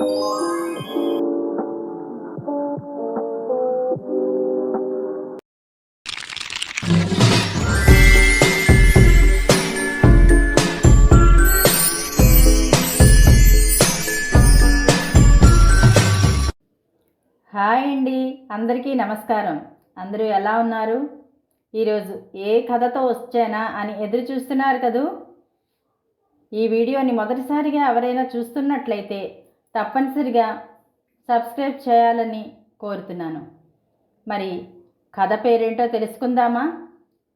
Hi అండి. అందరికీ నమస్కారం. అందరూ ఎలా ఉన్నారు? ఈరోజు ఏ కథతో వచ్చానా అని ఎదురు చూస్తున్నారు కదూ? ఈ వీడియోని మొదటిసారిగా ఎవరైనా చూస్తున్నట్లయితే తప్పనిసరిగా సబ్స్క్రైబ్ చేయాలని కోరుతున్నాను. మరి కథ పేరేంటో తెలుసుకుందామా?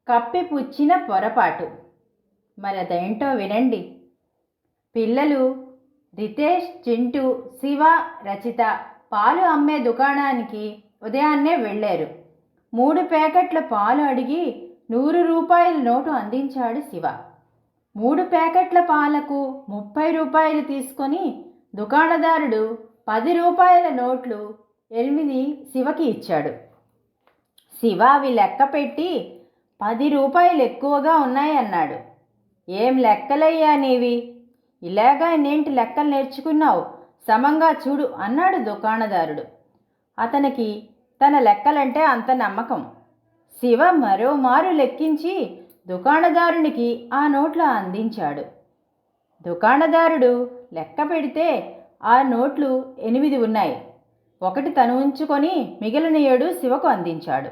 కప్పి పుచ్చిన పొరపాటు. మరి అదేంటో వినండి. పిల్లలు రితేష్ చింటూ శివ రచిత పాలు అమ్మే దుకాణానికి ఉదయాన్నే వెళ్ళారు. మూడు ప్యాకెట్ల పాలు అడిగి నూరు రూపాయల నోటు అందించాడు శివ. మూడు ప్యాకెట్ల పాలకు ముప్పై రూపాయలు తీసుకొని దుకాణదారుడు పది రూపాయల నోట్లు ఎనిమిది శివకి ఇచ్చాడు. శివ అవి లెక్క పెట్టి పది రూపాయలు ఎక్కువగా ఉన్నాయన్నాడు. ఏం లెక్కలయ్యా నీవి? ఇలాగా నేంటి లెక్కలు నేర్చుకున్నావు? సమంగా చూడు అన్నాడు దుకాణదారుడు. అతనికి తన లెక్కలంటే అంత నమ్మకం. శివ మరోమారు లెక్కించి దుకాణదారునికి ఆ నోట్లు అందించాడు. దుకాణదారుడు లెక్క పెడితే ఆ నోట్లు ఎనిమిది ఉన్నాయి. ఒకటి తను ఉంచుకొని మిగిలిన ఏడు శివకు అందించాడు.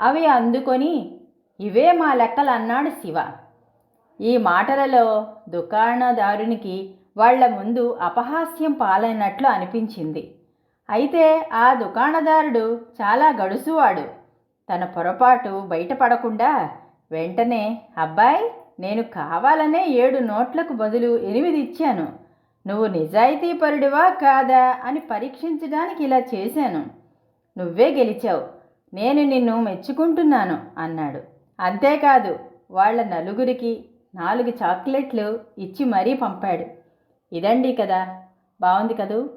అవి అందుకొని ఇవే మా లెక్కలు అన్నాడు శివ. ఈ మాటలలో దుకాణదారునికి వాళ్ళ ముందు అపహాస్యం పాలైనట్లు అనిపించింది. అయితే ఆ దుకాణదారుడు చాలా గడుసువాడు. తన పొరపాటు బయటపడకుండా వెంటనే అబ్బాయి నేను కావాలనే ఏడు నోట్లకు బదులు ఎనిమిది ఇచ్చాను. నువ్వు నిజాయితీపరుడివా కాదా అని పరీక్షించడానికి ఇలా చేశాను. నువ్వే గెలిచావు. నేను నిన్ను మెచ్చుకుంటున్నాను అన్నాడు. అంతేకాదు వాళ్ళ నలుగురికి నాలుగు చాక్లెట్లు ఇచ్చి మరీ పంపాడు. ఇదండి కదా బాగుంది కదూ?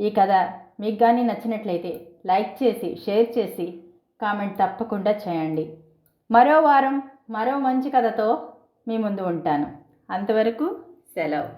ఈ కథ మీకు కానీ నచ్చినట్లయితే లైక్ చేసి షేర్ చేసి కామెంట్ తప్పకుండా చేయండి. మరో వారం మరో మంచి కథతో మీ ముందు ఉంటాను. అంతవరకు സെലവ്